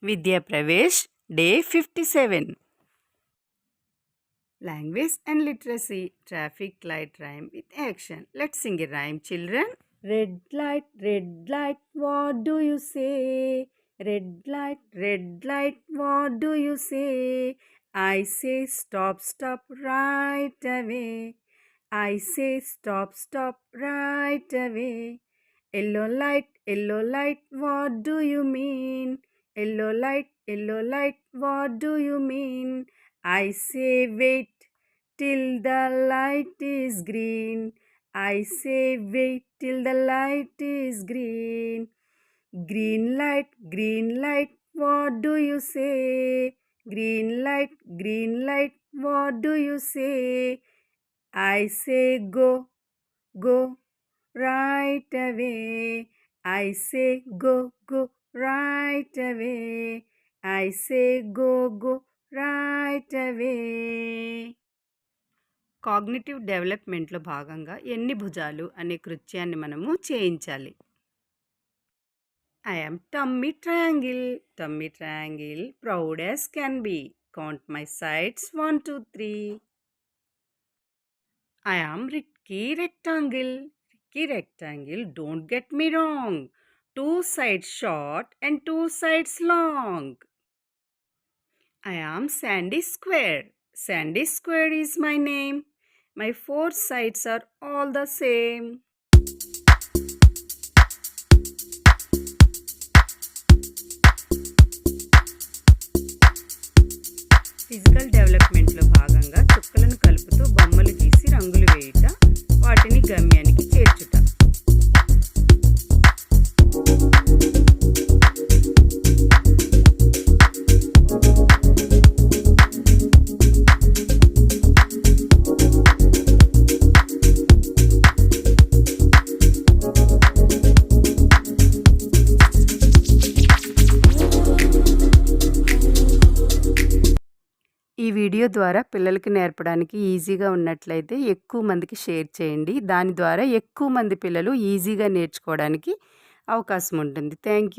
Vidya Pravesh, Day 57. Language and literacy. Traffic light rhyme with action. Let's sing a rhyme, children. Red light, red light, what do you say? Red light, red light, what do you say? I say stop, stop right away. I say stop, stop right away. Yellow light, yellow light, what do you mean? Yellow light, yellow light, what do you mean? I say wait till the light is green. I say wait till the light is green. Green light, green light, what do you say? Green light, green light, what do you say? I say go, go, right away. I say go, go, right away. I say go, go, right away. Cognitive డెవలప్మెంట్లో భాగంగా ఎన్ని భుజాలు అనే కృత్యాన్ని మనము చేయించాలి I am tummy triangle tummy triangle proud as can be count my sides one two three I am Ricky Rectangle. Ricky Rectangle, don't get me wrong. two sides short and two sides long. I am Sandy Square. Sandy Square is my name. My four sides are all the same. Physical development video ద్వారా పిల్లలకి నేర్పడానికి ఈజీగా ఉన్నట్లయితే ఎక్కువ మందికి share చేయండి. దాని ద్వారా ఎక్కువ మంది పిల్లలు ఈజీగా నేర్చుకోవడానికి అవకాశం ఉంటుంది. Thank you